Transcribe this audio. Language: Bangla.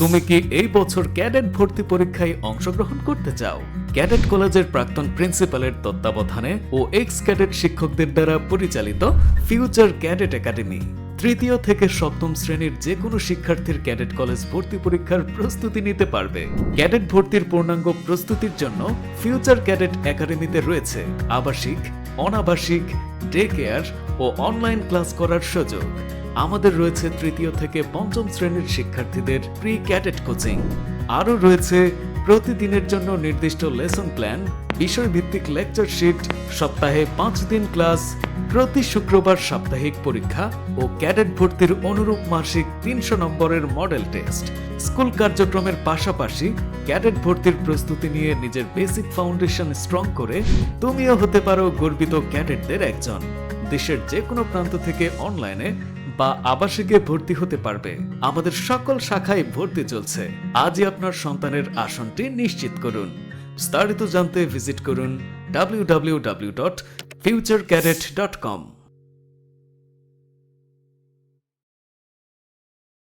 তুমি কি এই বছর ক্যাডেট ভর্তি পরীক্ষায় অংশগ্রহণ করতে চাও? ক্যাডেট কলেজের প্রাক্তন প্রিন্সিপালের তত্ত্বাবধানে ও এক্স ক্যাডেট শিক্ষকদের দ্বারা পরিচালিত ফিউচার ক্যাডেট একাডেমি তৃতীয় থেকে সপ্তম শ্রেণির যে কোনো শিক্ষার্থীর ক্যাডেট কলেজ ভর্তি পরীক্ষার প্রস্তুতি নিতে পারবে। ক্যাডেট ভর্তির পূর্ণাঙ্গ প্রস্তুতির জন্য ফিউচার ক্যাডেট একাডেমিতে রয়েছে আবাসিক, অনাবাসিক ডে কেয়ার ও অনলাইন ক্লাস করার সুযোগ। আমাদের রয়েছে তৃতীয় থেকে পঞ্চম শ্রেণির শিক্ষার্থীদের প্রি ক্যাডেট কোচিং আরও রয়েছে প্রতিদিনের জন্য নির্দিষ্ট লেসন প্ল্যান বিষয়ভিত্তিক লেকচার শিট সপ্তাহে পাঁচ দিন ক্লাস প্রতি শুক্রবার সাপ্তাহিক পরীক্ষা ও ক্যাডেট ভর্তির অনুরূপ মাসিক তিনশো নম্বরের মডেল টেস্ট স্কুল কার্যক্রমের পাশাপাশি ক্যাডেট ভর্তির প্রস্তুতি নিয়ে নিজের বেসিক ফাউন্ডেশন স্ট্রং করে তুমিও হতে পারো গর্বিত ক্যাডেটদের একজন। দেশের যে কোনো প্রান্ত থেকে অনলাইনে বা আবাসিকে ভর্তি হতে পারবে। আমাদের সকল শাখায় ভর্তি চলছে। আজই আপনার সন্তানের আসনটি নিশ্চিত করুন। বিস্তারিত জানতে ভিজিট করুন www.futurecadet.com